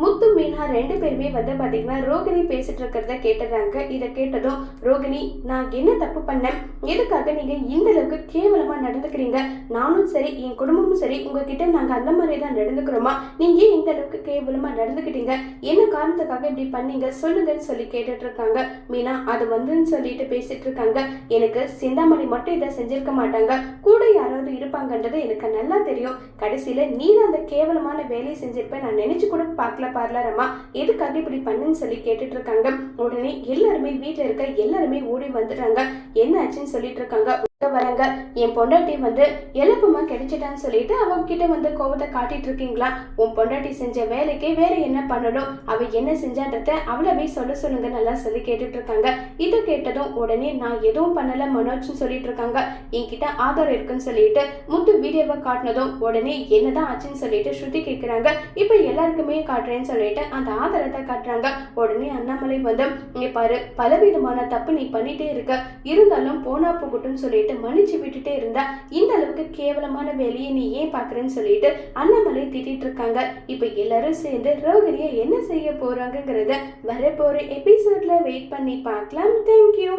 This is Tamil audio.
முத்து மீனா ரெண்டு பேருமே வந்து பார்த்தீங்கன்னா ரோகிணி பேசிட்டு இருக்கிறத கேட்டுறாங்க. இதை கேட்டதும் ரோகிணி நான் என்ன தப்பு பண்ணேன்? எதுக்காக நீங்கள் இந்த அளவுக்கு கேவலமாக நடந்துக்கிறீங்க? நானும் சரி என் குடும்பமும் சரி உங்ககிட்ட நாங்கள் அந்த மாதிரி தான் நடந்துக்கிறோமா? நீங்க ஏன் இந்த அளவுக்கு கேவலமாக நடந்துக்கிட்டீங்க? என்ன காரணத்துக்காக இப்படி பண்ணீங்க? சொல்லுங்கன்னு சொல்லி கேட்டுட்டு இருக்காங்க. மீனா அது வந்துன்னு சொல்லிட்டு பேசிட்டு இருக்காங்க. எனக்கு சிந்தாமணி மட்டும் இதை செஞ்சிருக்க மாட்டாங்க. கூட யாராவது இருப்பாங்கன்றது எனக்கு நல்லா தெரியும். கடைசியில் நீ தான் அந்த கேவலமான வேலையை செஞ்சிருப்பேன் நான் நினைச்சு கூட பார்க்கல. பார்லரம்மா எதுக்காக இப்படி பண்ணுன்னு சொல்லி கேட்டுட்டு இருக்காங்க. உடனே எல்லாருமே வீட்டில் இருக்க எல்லாருமே ஓடி வந்துடுறாங்க. என்ன ஆச்சுன்னு சொல்லிட்டு இருக்காங்க. வராங்க. என் பொண்டாட்டி வந்து எழுப்புமா கிடைச்சிட்டான்னு சொல்லிட்டு அவங்க கிட்ட வந்து கோவத்தை காட்டிட்டு இருக்கீங்களா? உன் பொண்டாட்டி செஞ்ச வேலைக்கே வேற என்ன பண்ணணும்? அவ என்ன செஞ்சான்றத அவளவே சொல்ல சொல்லுங்க நல்லா சொல்லி கேட்டுட்டு இருக்காங்க. இதை கேட்டதும் உடனே நான் எதுவும் பண்ணல மனோஜ்னு சொல்லிட்டு இருக்காங்க. என்கிட்ட ஆதாரம் இருக்குன்னு சொல்லிட்டு முத்து வீடியோவை காட்டினதும் உடனே என்னதான் ஆச்சுன்னு சொல்லிட்டு ஸ்ருதி கேட்குறாங்க இப்போ எல்லாருக்குமே காட்டுறேன்னு சொல்லிட்டு அந்த ஆதாரத்தை காட்டுறாங்க. உடனே அண்ணாமலை வந்து இங்க பாரு பலவிதமான தப்பு நீ பண்ணிட்டே இருக்க. இருந்தாலும் போனா போகட்டும்னு சொல்லிட்டு மன்னிச்சு விட்டுட்டே இருந்தா இந்த அளவுக்கு கேவலமான வேலையை நீ ஏன் பாக்குறேன்னு சொல்லிட்டு அண்ணாமலை திட்டிட்டு இருக்காங்க. இப்போ எல்லாரும் சேர்ந்து ரோகிணியை என்ன செய்ய போறாங்கங்கிறத வரப்போற எபிசோட்ல வெயிட் பண்ணி பார்க்கலாம். தேங்க்யூ